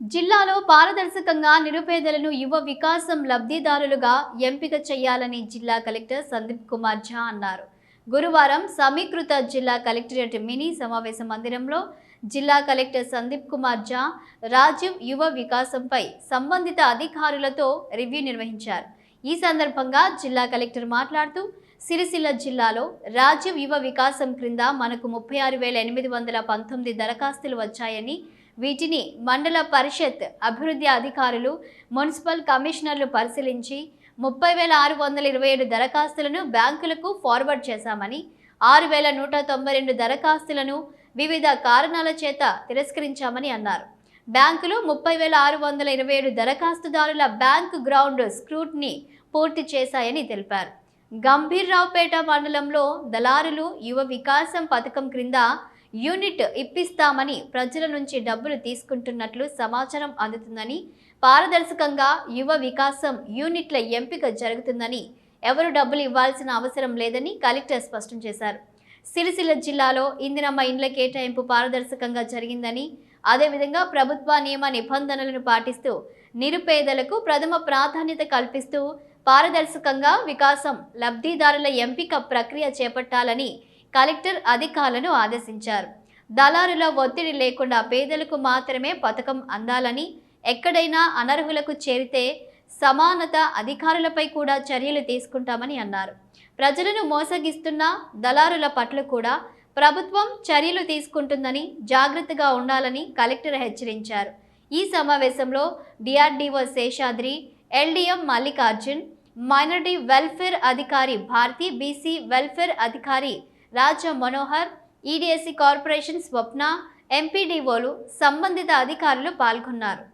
జిల్లాలో పారదర్శకంగా నిరుపేదలను యువ వికాసం లబ్ధిదారులుగా ఎంపిక చేయాలని జిల్లా కలెక్టర్ సందీప్ కుమార్ ఝా అన్నారు. గురువారం సమీకృత జిల్లా కలెక్టరేట్ మినీ సమావేశ మందిరంలో జిల్లా కలెక్టర్ సందీప్ కుమార్ ఝా రాజీవ్ యువ వికాసంపై సంబంధిత అధికారులతో రివ్యూ నిర్వహించారు. ఈ సందర్భంగా జిల్లా కలెక్టర్ మాట్లాడుతూ సిరిసిల్ల జిల్లాలో రాజీవ్ యువ వికాసం క్రింద మనకు ముప్పై ఆరు వేల ఎనిమిది వందల పంతొమ్మిది దరఖాస్తులు వచ్చాయని వీటిని మండల పరిషత్ అభివృద్ధి అధికారులు మున్సిపల్ కమిషనర్లు పరిశీలించి ముప్పై వేల ఆరు వందల ఇరవై ఏడు దరఖాస్తులను బ్యాంకులకు ఫార్వర్డ్ చేశామని ఆరు వేల నూట తొంభై రెండు దరఖాస్తులను వివిధ కారణాల చేత తిరస్కరించామని అన్నారు. బ్యాంకులు ముప్పై వేల ఆరు వందల ఇరవై ఏడు దరఖాస్తుదారుల బ్యాంక్ గ్రౌండ్ స్క్రూట్ని పూర్తి చేశాయని తెలిపారు. గంభీర్రావుపేట మండలంలో దళారులు యువ వికాసం పథకం క్రింద యూనిట్ ఇప్పిస్తామని ప్రజల నుంచి డబ్బులు తీసుకుంటున్నట్లు సమాచారం అందుతుందని పారదర్శకంగా యువ వికాసం యూనిట్ల ఎంపిక జరుగుతుందని ఎవరు డబ్బులు ఇవ్వాల్సిన అవసరం లేదని కలెక్టర్ స్పష్టం చేశారు. సిరిసిల్ల జిల్లాలో ఇందిరమ్మ ఇండ్ల కేటాయింపు పారదర్శకంగా జరిగిందని అదేవిధంగా ప్రభుత్వ నియమ నిబంధనలను పాటిస్తూ నిరుపేదలకు ప్రథమ ప్రాధాన్యత కల్పిస్తూ పారదర్శకంగా వికాసం లబ్ధిదారుల ఎంపిక ప్రక్రియ చేపట్టాలని కలెక్టర్ అధికారులను ఆదేశించారు. దళారుల ఒత్తిడి లేకుండా పేదలకు మాత్రమే పథకం అందాలని ఎక్కడైనా అనర్హులకు చేరితే సమానత అధికారులపై కూడా చర్యలు తీసుకుంటామని అన్నారు. ప్రజలను మోసగిస్తున్న దళారుల పట్ల కూడా ప్రభుత్వం చర్యలు తీసుకుంటుందని జాగ్రత్తగా ఉండాలని కలెక్టర్ హెచ్చరించారు. ఈ సమావేశంలో DRDO Seshadri LDM Mallikarjun minority welfare అధికారి భారతి బీసీ వెల్ఫేర్ అధికారి రాజా మనోహర్ ఈడీఎస్సీ కార్పొరేషన్ స్వప్న ఎంపీడీఓలు సంబంధిత అధికారులు పాల్గొన్నారు.